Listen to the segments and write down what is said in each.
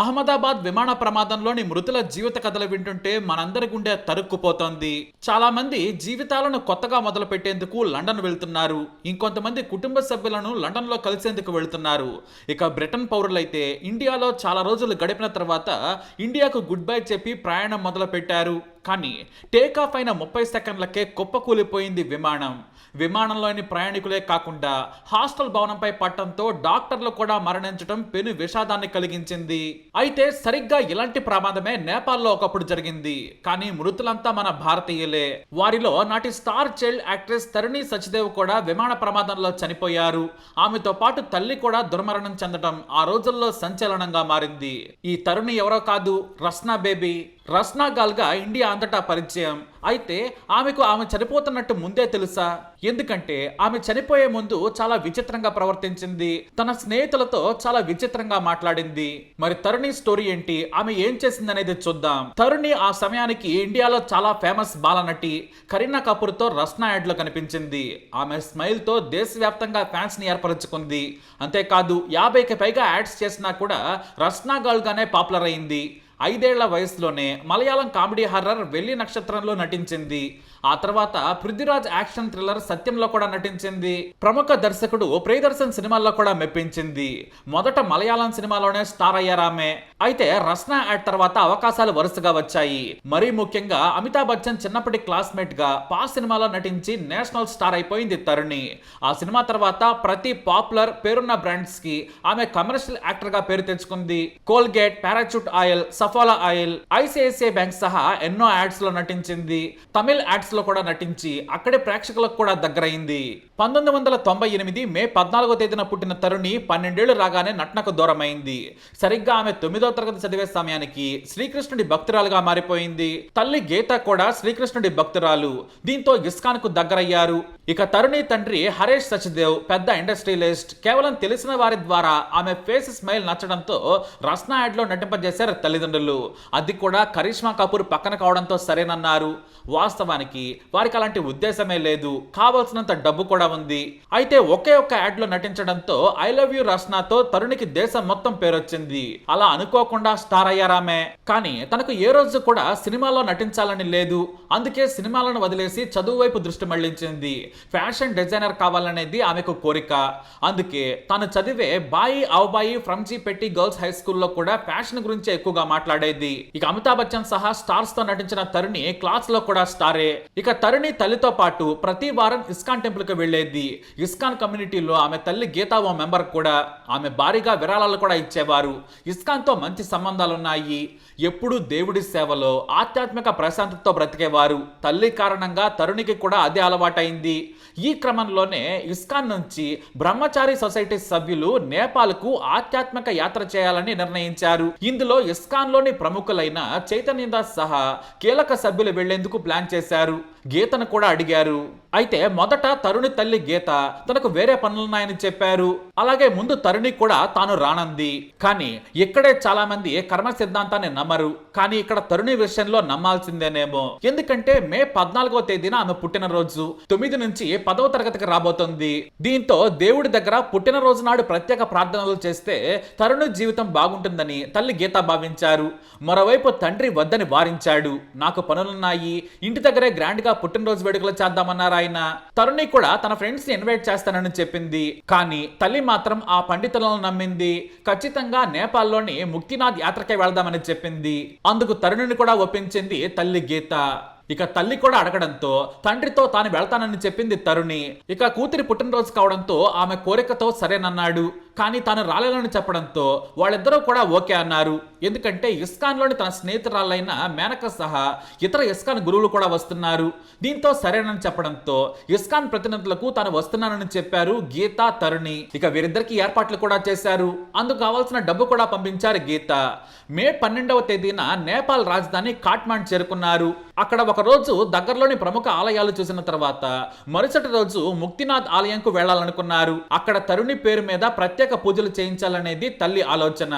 అహ్మదాబాద్ విమాన ప్రమాదంలోని మృతుల జీవిత కథలు వింటుంటే మనందరి గుండె తరుక్కుపోతోంది. చాలా మంది జీవితాలను కొత్తగా మొదలు పెట్టేందుకు లండన్ వెళ్తున్నారు. ఇంకొంతమంది కుటుంబ సభ్యులను లండన్లో కలిసేందుకు వెళ్తున్నారు. ఇక బ్రిటన్ పౌరులైతే ఇండియాలో చాలా రోజులు గడిపిన తర్వాత ఇండియాకు గుడ్ బై చెప్పి ప్రయాణం మొదలు పెట్టారు కానీ టేక్ ఆఫ్ అయిన ముప్పై సెకండ్లకే కుప్పకూలిపోయింది విమానం. విమానంలోని ప్రయాణికులే కాకుండా హాస్టల్ భవనంపై పట్టంతో డాక్టర్లు కూడా మరణించడం పెను విషాదాన్ని కలిగించింది. అయితే సరిగ్గా ఇలాంటి ప్రమాదమే నేపాల్లో ఒకప్పుడు జరిగింది. కానీ మృతులంతా మన భారతీయులే. వారిలో నాటి star child actress Taruni Sachdev కూడా విమాన ప్రమాదంలో చనిపోయారు. ఆమెతో పాటు తల్లి కూడా దుర్మరణం చెందడం ఆ రోజుల్లో సంచలనంగా మారింది. ఈ తరుణి ఎవరో కాదు రస్నా బేబీ. రస్నా గాల్గా ఇండియా అంతటా పరిచయం. అయితే ఆమెకు ఆమె చనిపోతున్నట్టు ముందే తెలుసా? ఎందుకంటే ఆమె చనిపోయే ముందు చాలా విచిత్రంగా ప్రవర్తించింది. తన స్నేహితులతో చాలా విచిత్రంగా మాట్లాడింది. మరి తరుణి స్టోరీ ఏంటి? ఆమె ఏం చేసిందనేది చూద్దాం. తరుణి ఆ సమయానికి ఇండియాలో చాలా ఫేమస్ బాలనటి కరీనా కపూర్తో రస్నా యాడ్లో కనిపించింది. ఆమె స్మైల్తో దేశవ్యాప్తంగా ఫ్యాన్స్ని ఏర్పరచుకుంది. అంతేకాదు యాభైకి పైగా యాడ్స్ చేసినా కూడా రస్నా గాల్గానే పాపులర్ అయింది. ఐదేళ్ళ వయసులోనే మలయాళం కామెడీ హర్రర్ వెల్లి నక్షత్రంలో నటించింది. ఆ తర్వాత పృథ్వీరాజ్ యాక్షన్ థ్రిల్లర్ సత్యంలో కూడా నటించింది. ప్రముఖ దర్శకుడు ప్రియదర్శన్ సినిమాల్లో కూడా మెప్పించింది. మొదట మలయాళం సినిమాలోనే స్టార్ అయ్యారామె. అయితే రస్నా యాడ్ తర్వాత అవకాశాలు వరుసగా వచ్చాయి. మరీ ముఖ్యంగా అమితాబ్ బచ్చన్ చిన్నప్పటి క్లాస్మేట్గా పాస్ సినిమాలో నటించి నేషనల్ స్టార్ అయిపోయింది తరుణి. ఆ సినిమా తర్వాత ప్రతి పాపులర్ పేరున్న బ్రాండ్స్కి ఆమె కమర్షియల్ యాక్టర్గా పేరు తెచ్చుకుంది. Colgate parachute oil Saffola oil ICICI bank సహా ఎన్నో యాడ్స్లో నటించింది. తమిళ్ యాడ్స్లో కూడా నటించి అక్కడే ప్రేక్షకులకు కూడా దగ్గరైంది. పంతొమ్మిది వందల తొంభై ఎనిమిది మే పద్నాలుగో తేదీన పుట్టిన తరుణి పన్నెండేళ్ళు రాగానే నటనకు దూరమైంది. సరిగ్గా ఆమె తొమ్మిదో తరగతి చదివే సమయానికి శ్రీకృష్ణుడి భక్తురాలుగా మారిపోయింది. తల్లి గీత కూడా శ్రీకృష్ణుడి భక్తురాలు. దీంతో ఇస్కాన్కు దగ్గరయ్యారు. ఇక తరుణి తండ్రి హరేష్ సచ్దేవ్ పెద్ద ఇండస్ట్రియలిస్ట్. కేవలం తెలిసిన వారి ద్వారా ఆమె ఫేస్ స్మైల్ నచ్చడంతో రస్నా యాడ్లో నటింపజేశారు తల్లిదండ్రులు. అది కూడా కరిష్మా కపూర్ పక్కన కావడంతో సరేనన్నారు. వాస్తవానికి వారికి అలాంటి ఉద్దేశమే లేదు. కావాల్సినంత డబ్బు కూడా ఉంది. అయితే ఒకే ఒక్క యాడ్లో నటించడంతో ఐ లవ్ యూ రస్నాతో తరుణికి దేశం మొత్తం పేరొచ్చింది. అలా అనుకోకుండా స్టార్ అయ్యారామే. కానీ తనకు ఏ రోజు కూడా సినిమాలో నటించాలని లేదు. అందుకే సినిమాలను వదిలేసి చదువు వైపు దృష్టి మళ్ళించింది. ఫ్యాషన్ డిజైనర్ కావాలనేది ఆమెకు కోరిక. అందుకే తాను చదివే బాయి అవబాయి ఫ్రమ్ పెట్టి గర్ల్స్ హై స్కూల్లో కూడా ఫ్యాషన్ గురించి ఎక్కువగా మాట్లాడేది. ఇక అమితాబ్ బచ్చన్ సహా స్టార్స్తో నటించిన తరుణి క్లాస్లో కూడా స్టారే. ఇక తరుణి తల్లితో పాటు ప్రతి వారం ఇస్కాన్ టెంపుల్కు వెళ్ళేది ఇస్కాన్ కమ్యూనిటీలో ఆమె తల్లి గీతా ఓ మెంబర్ కూడా. ఆమె భారీగా విరాళాలు కూడా ఇచ్చేవారు. ఇస్కాన్తో మంచి సంబంధాలున్నాయి. ఎప్పుడూ దేవుడి సేవలో ఆధ్యాత్మిక ప్రశాంతతతో బ్రతికేవారు. తల్లి కారణంగా తరుణికి కూడా అదే అలవాటైంది. ఈ క్రమంలోనే ఇస్కాన్ నుంచి బ్రహ్మచారి సొసైటీ సభ్యులు నేపాల్కు ఆధ్యాత్మిక యాత్ర చేయాలని నిర్ణయించారు. ఇందులో ఇస్కాన్ లోని ప్రముఖులైన చైతన్య దాస్ సహా కీలక సభ్యులు వెళ్ళేందుకు ప్లాన్ చేశారు. గీతను కూడా అడిగారు. అయితే మొదట తరుణి తల్లి గీత తనకు వేరే పనులున్నాయని చెప్పారు. అలాగే ముందు తరుణి కూడా తాను రానంది. కానీ ఇక్కడే చాలా మంది కర్మ సిద్ధాంతాన్ని నమ్మరు. కానీ ఇక్కడ తరుణి విషయంలో నమ్మాల్సిందేనేమో. ఎందుకంటే మే పద్నాలుగో తేదీన ఆమె పుట్టినరోజు. తొమ్మిది నుంచి పదవ తరగతికి రాబోతోంది. దీంతో దేవుడి దగ్గర పుట్టినరోజు నాడు ప్రత్యేక ప్రార్థనలు చేస్తే తరుణి జీవితం బాగుంటుందని తల్లి గీత భావించారు. మరోవైపు తండ్రి వద్దని వారించాడు. నాకు పనులున్నాయి. ఇంటి దగ్గరే గ్రాండ్గా గా పుట్టినరోజు వేడుకలు చేద్దామన్నారు ఆయన. తరుణి కూడా తన ఫ్రెండ్స్ని ఇన్వైట్ చేస్తానని చెప్పింది. కానీ తల్లి మాత్రం ఆ పండితులను నమ్మింది. ఖచ్చితంగా నేపాల్లోని ముక్తినాథ్ యాత్రకే వెళ్దామని చెప్పింది. అందుకు తరుణిని కూడా ఒప్పించింది తల్లి గీత. ఇక తల్లి కూడా అడగడంతో తండ్రితో తాను వెళ్తానని చెప్పింది తరుణి ఇక కూతురి పుట్టినరోజు కావడంతో ఆమె కోరికతో సరేనన్నాడు. కానీ తాను రాలేనని చెప్పడంతో వాళ్ళిద్దరూ కూడా ఓకే అన్నారు. ఎందుకంటే ఇస్కాన్లోని తన స్నేహితురాలైన మేనక సహా ఇతర ఇస్కాన్ గురువులు కూడా వస్తున్నారు. దీంతో సరేనని చెప్పడంతో ఇస్కాన్ ప్రతినిధులకు తాను వస్తున్నానని చెప్పారు గీత తరుణి. ఇక వీరిద్దరికి ఏర్పాట్లు కూడా చేశారు. అందుకు కావాల్సిన డబ్బు కూడా పంపించారు గీత. మే పన్నెండవ తేదీన నేపాల్ రాజధాని కాట్మాండ్ చేరుకున్నారు. అక్కడ ఒక రోజు దగ్గరలోని ప్రముఖ ఆలయాలు చూసిన తర్వాత మరుసటి రోజు ముక్తినాథ్ ఆలయంకు వెళ్ళాలనుకున్నారు. అక్కడ తరుణి పేరు మీద ప్రత్యేక ప్రత్యేక పూజలు చేయించాలనేది తల్లి ఆలోచన.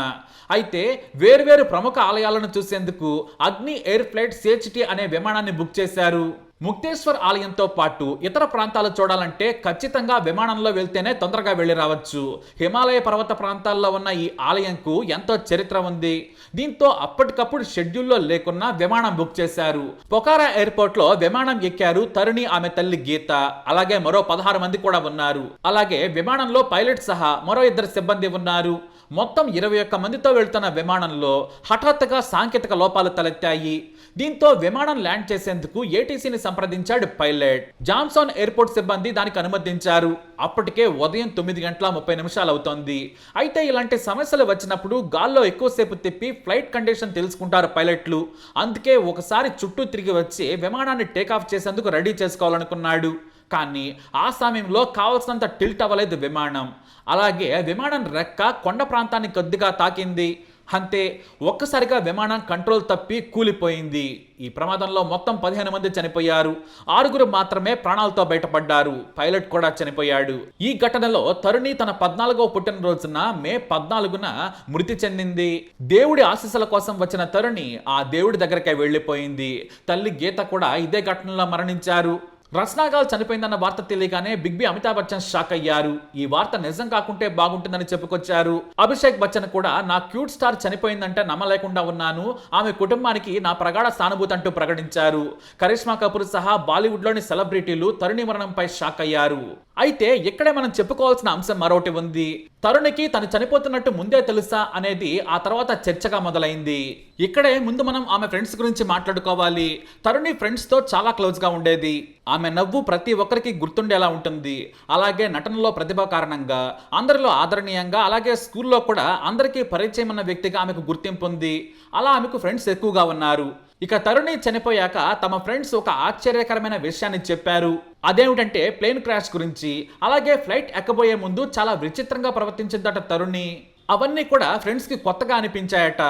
అయితే వేర్వేరు ప్రముఖ ఆలయాలను చూసేందుకు అగ్ని ఎయిర్ ఫ్లైట్ సిహెచ్టి అనే విమానాన్ని బుక్ చేశారు. ముక్తేశ్వర్ ఆలయంతో పాటు ఇతర ప్రాంతాలు చూడాలంటే ఖచ్చితంగా విమానంలో వెళ్తేనే తొందరగా వెళ్ళి రావచ్చు. హిమాలయ పర్వత ప్రాంతాల్లో ఉన్న ఈ ఆలయంకు ఎంతో చరిత్ర ఉంది. దీంతో అప్పటికప్పుడు షెడ్యూల్లో లేకున్నా విమానం బుక్ చేశారు. పొకారా ఎయిర్పోర్ట్లో విమానం ఎక్కారు తరుణి ఆమె తల్లి గీత. అలాగే మరో పదహారు మంది కూడా ఉన్నారు. అలాగే విమానంలో పైలట్ సహా మరో ఇద్దరు సిబ్బంది ఉన్నారు. మొత్తం ఇరవై ఒక్క మందితో వెళ్తున్న విమానంలో హఠాత్తుగా సాంకేతిక లోపాలు తలెత్తాయి. దీంతో విమానం ల్యాండ్ చేసేందుకు ఏటీసీని సంప్రదించాడు పైలట్. జాన్సన్ ఎయిర్పోర్ట్ సిబ్బంది దానికి అనుమతించారు. అప్పటికే ఉదయం తొమ్మిది గంటల ముప్పై నిమిషాలు అవుతోంది. అయితే ఇలాంటి సమస్యలు వచ్చినప్పుడు గాల్లో ఎక్కువసేపు తిప్పి ఫ్లైట్ కండిషన్ తెలుసుకుంటారు పైలట్లు. అందుకే ఒకసారి చుట్టూ తిరిగి వచ్చి విమానాన్ని టేకాఫ్ చేసేందుకు రెడీ చేసుకోవాలనుకున్నాడు. కానీ ఆ సమయంలో కావలసినంత టిల్ట్ అవ్వలేదు విమానం. అలాగే విమానం రెక్క కొండ ప్రాంతాన్ని కొద్దిగా తాకింది. అంతే ఒక్కసారిగా విమానం కంట్రోల్ తప్పి కూలిపోయింది. ఈ ప్రమాదంలో మొత్తం పదిహేను మంది చనిపోయారు. ఆరుగురు మాత్రమే ప్రాణాలతో బయటపడ్డారు. పైలట్ కూడా చనిపోయాడు. ఈ ఘటనలో తరుణి తన పద్నాలుగో పుట్టినరోజున మే పద్నాలుగున మృతి చెందింది. దేవుడి ఆశీస్సుల కోసం వచ్చిన తరుణి ఆ దేవుడి దగ్గరకే వెళ్ళిపోయింది. తల్లి గీత కూడా ఇదే ఘటనలో మరణించారు. రస్నాగాల్ చనిపోయిందన్న వార్త తెలియగానే big B Amitabh Bachchan shock అయ్యారు. ఈ వార్త నిజం కాకుంటే బాగుంటుందని చెప్పుకొచ్చారు. అభిషేక్ బచ్చన్ కూడా నా క్యూట్ స్టార్ చనిపోయిందంటే నమ్మలేకుండా ఉన్నాను. ఆమె కుటుంబానికి నా ప్రగాఢ సానుభూతి అంటూ ప్రకటించారు. కరిష్మా కపూర్ సహా బాలీవుడ్లోని సెలబ్రిటీలు తరుణి మరణంపై షాక్ అయ్యారు. అయితే ఇక్కడే మనం చెప్పుకోవాల్సిన అంశం మరొకటి ఉంది. తరుణికి తను చనిపోతున్నట్టు ముందే తెలుసా అనేది ఆ తర్వాత చర్చగా మొదలైంది. ఇక్కడే ముందు మనం ఆమె ఫ్రెండ్స్ గురించి మాట్లాడుకోవాలి. తరుణి ఫ్రెండ్స్తో చాలా క్లోజ్గా ఉండేది. ఆమె నవ్వు ప్రతి ఒక్కరికి గుర్తుండేలా ఉంటుంది. అలాగే నటనలో ప్రతిభ కారణంగా అందరిలో ఆదరణీయంగా అలాగే స్కూల్లో కూడా అందరికీ పరిచయం ఉన్న వ్యక్తిగా ఆమెకు గుర్తింపు ఉంది. అలా ఆమెకు ఫ్రెండ్స్ ఎక్కువగా ఉన్నారు. ఇక తరుణి చనిపోయాక తమ ఫ్రెండ్స్ ఒక ఆశ్చర్యకరమైన విషయాన్ని చెప్పారు. అదేమిటంటే ప్లేన్ క్రాష్ గురించి అలాగే ఫ్లైట్ ఎక్కబోయే ముందు చాలా విచిత్రంగా ప్రవర్తించిందట తరుణి. అవన్నీ కూడా ఫ్రెండ్స్కి కొత్తగా అనిపించాయట.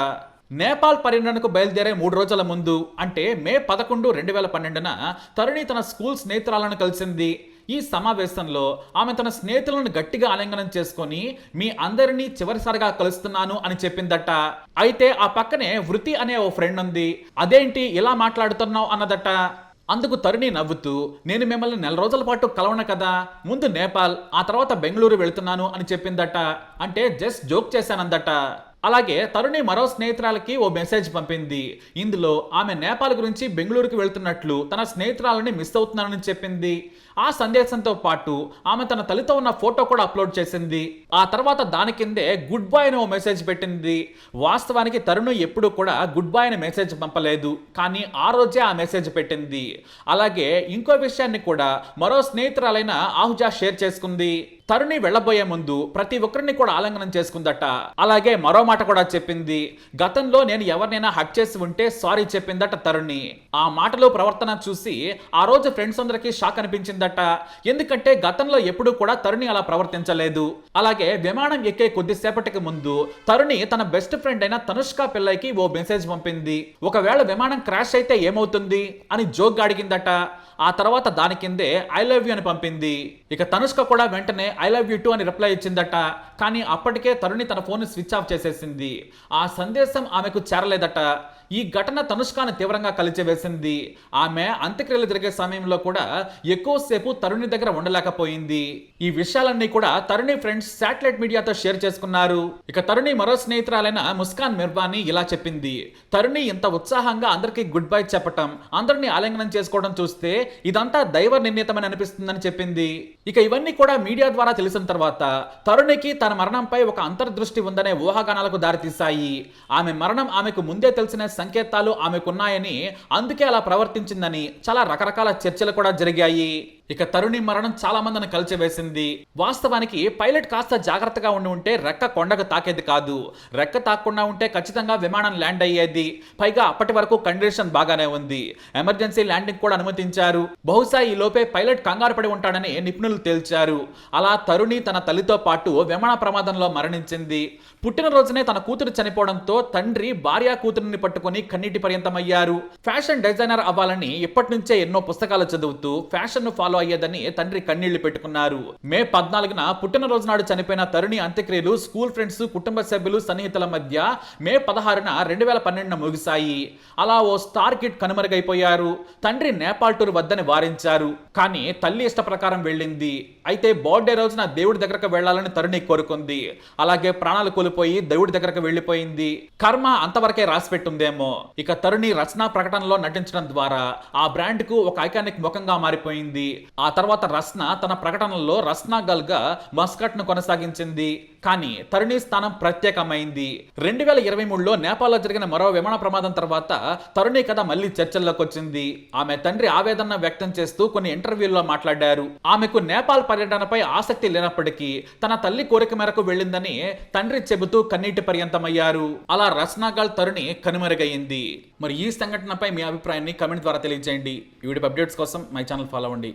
నేపాల్ పర్యటనకు బయలుదేరే మూడు రోజుల ముందు అంటే మే పదకొండు రెండు వేల పన్నెండున తరుణి తన స్కూల్ స్నేహితురాలను కలిసింది. ఈ సమావేశంలో ఆమె తన స్నేహితులను గట్టిగా ఆలింగనం చేసుకొని మీ అందరినీ చివరిసారిగా కలుస్తున్నాను అని చెప్పిందట. అయితే ఆ పక్కనే వృత్తి అనే ఓ ఫ్రెండ్ ఉంది. అదేంటి ఇలా మాట్లాడుతున్నావు అన్నదట. అందుకు తరుణి నవ్వుతూ నేను మిమ్మల్ని నెల రోజుల పాటు కలవను కదా. ముందు నేపాల్ ఆ తర్వాత బెంగళూరు వెళుతున్నాను అని చెప్పిందట. అంటే జస్ట్ జోక్ చేశానందట. అలాగే తరుణి మరో స్నేహితురాలకి ఓ మెసేజ్ పంపింది. ఇందులో ఆమె నేపాల్ గురించి బెంగళూరుకి వెళ్తున్నట్లు తన స్నేహితురాలని మిస్ అవుతున్నానని చెప్పింది. ఆ సందేశంతో పాటు ఆమె తన తల్లితో ఉన్న ఫోటో కూడా అప్లోడ్ చేసింది. ఆ తర్వాత దాని కిందే గుడ్ బాయ్ అని ఓ మెసేజ్ పెట్టింది. వాస్తవానికి తరుణ్ ఎప్పుడు కూడా గుడ్ బాయ్ అని మెసేజ్ పంపలేదు. కానీ ఆ రోజే ఆ మెసేజ్ పెట్టింది. అలాగే ఇంకో విషయాన్ని కూడా మరో స్నేహితురాలైన ఆహుజా షేర్ చేసుకుంది. తరుణి వెళ్ళబోయే ముందు ప్రతి ఒక్కరిని కూడా ఆలింగనం చేసుకుందట. అలాగే మరో మాట కూడా చెప్పింది. గతంలో నేను ఎవరినైనా హక్ చేసి ఉంటే సారీ చెప్పిందట తరుణి. ఆ మాటలు ప్రవర్తన చూసి ఆ రోజు ఫ్రెండ్స్ అందరికీ షాక్ అనిపించింది అనిపించిందట ఎందుకంటే గతంలో ఎప్పుడూ కూడా తరుణి అలా ప్రవర్తించలేదు. అలాగే విమానం ఎక్కే కొద్దిసేపటికి ముందు తరుణి తన బెస్ట్ ఫ్రెండ్ అయిన తనుష్క పిల్లకి ఓ మెసేజ్ పంపింది. ఒకవేళ విమానం క్రాష్ అయితే ఏమవుతుంది? అని జోక్ అడిగిందట. ఆ తర్వాత దాని కిందే ఐ లవ్ యూ అని పంపింది. ఇక తనుష్క కూడా వెంటనే ఐ లవ్ యూ టూ అని రిప్లై ఇచ్చిందట. కానీ అప్పటికే తరుణి తన ఫోన్ స్విచ్ ఆఫ్ చేసేసింది. ఆ సందేశం ఆమెకు చేరలేదట. ఈ ఘటన తనుష్కాను తీవ్రంగా కలిచివేసింది ఆమె అంత్యక్రియలు జరిగే సమయంలో కూడా ఎక్కువసేపు తరుణి దగ్గర ఉండలేకపోయింది. ఈ విషయాలన్నీ కూడా తరుణి ఫ్రెండ్స్ శాటిలైట్ మీడియాతో షేర్ చేసుకున్నారు. ఇక తరుణి మరో స్నేహితురాలైన ముస్కాన్ మిర్వాని ఇలా చెప్పింది. తరుణి ఇంత ఉత్సాహంగా అందరికీ గుడ్ బై చెప్పటం అందరినీ ఆలింగనం చేసుకోవడం చూస్తే ఇదంతా దైవ నిర్ణీతమని అనిపిస్తుందని చెప్పింది. ఇక ఇవన్నీ కూడా మీడియా ద్వారా తెలిసిన తర్వాత తరుణికి తన మరణంపై ఒక అంతర్దృష్టి ఉందనే ఊహాగానాలకు దారితీశాయి. ఆమె మరణం ఆమెకు ముందే తెలిసిన సంకేతాలు ఆమెకున్నాయని అందుకే అలా ప్రవర్తించిందని చాలా రకరకాల చర్చలు కూడా జరిగాయి. ఇక తరుణి మరణం చాలా మందిని కలిచివేసింది వాస్తవానికి పైలట్ కాస్త జాగ్రత్తగా ఉండి ఉంటే రెక్క కొండకు తాకేది కాదు. రెక్క తాకుండా ఉంటే ఖచ్చితంగా విమానం ల్యాండ్ అయ్యేది. పైగా అప్పటి వరకు కండిషన్ బాగానే ఉంది. ఎమర్జెన్సీ ల్యాండింగ్ కూడా అనుమతించారు. బహుశా ఈ లోపే పైలట్ కంగారు పడి ఉంటాడని నిపుణులు తేల్చారు. అలా తరుణి తన తల్లితో పాటు విమాన ప్రమాదంలో మరణించింది. పుట్టినరోజునే తన కూతురు చనిపోవడంతో తండ్రి భార్య కూతురిని పట్టుకొని కన్నీటి పర్యంతమయ్యారు. ఫ్యాషన్ డిజైనర్ అవ్వాలని ఇప్పటి నుంచే ఎన్నో పుస్తకాలు చదువుతూ ఫ్యాషన్ను ఫాలో ఫాలో అయ్యేదని తండ్రి కన్నీళ్ళు పెట్టుకున్నారు. మే పద్నాలుగున పుట్టినరోజు నాడు చనిపోయిన తరుణి అంత్యక్రియలు స్కూల్ ఫ్రెండ్స్ కుటుంబ సభ్యులు సన్నిహితుల మధ్య మే పదహారున రెండు వేల పన్నెండున ముగిశాయి. అలా ఓ స్టార్ కిట్ కనుమరుగైపోయారు. తండ్రి నేపాల్ టూర్ వద్దని వారించారు. కానీ తల్లి ఇష్ట ప్రకారం వెళ్ళింది. అయితే బర్త్డే రోజున దేవుడి దగ్గరకు వెళ్ళాలని తరుణి కోరుకుంది. అలాగే ప్రాణాలు కోల్పోయి దేవుడి దగ్గరకు వెళ్ళిపోయింది. కర్మ అంతవరకే రాసిపెట్టుందేమో. ఇక తరుణి రచనా ప్రకటనలో నటించడం ద్వారా ఆ బ్రాండ్కు ఒక ఐకానిక్ ముఖంగా మారిపోయింది. ఆ తర్వాత రస్నా తన ప్రకటనలో రస్నా గల్గా గా కొనసాగించింది. కానీ తరుణి స్థానం ప్రత్యేకమైంది. రెండు వేల ఇరవై మూడులో నేపాల్లో జరిగిన మరో విమాన ప్రమాదం తర్వాత తరుణి కథ మళ్ళీ చర్చల్లోకి వచ్చింది ఆమె తండ్రి ఆవేదన వ్యక్తం చేస్తూ కొన్ని ఇంటర్వ్యూల్లో మాట్లాడారు. ఆమెకు నేపాల్ పర్యటనపై ఆసక్తి లేనప్పటికీ తన తల్లి కోరిక మేరకు వెళ్ళిందని తండ్రి చెబుతూ కన్నీటి పర్యంతమయ్యారు. అలా రస్నాగాల్ తరుణి కనుమరుగయ్యింది మరి ఈ సంఘటనపై మీ అభిప్రాయాన్ని కమెంట్ ద్వారా తెలియజేయండి. ఈ వీడియో అప్డేట్స్ కోసం మై ఛానల్ ఫాలో అవ్వండి.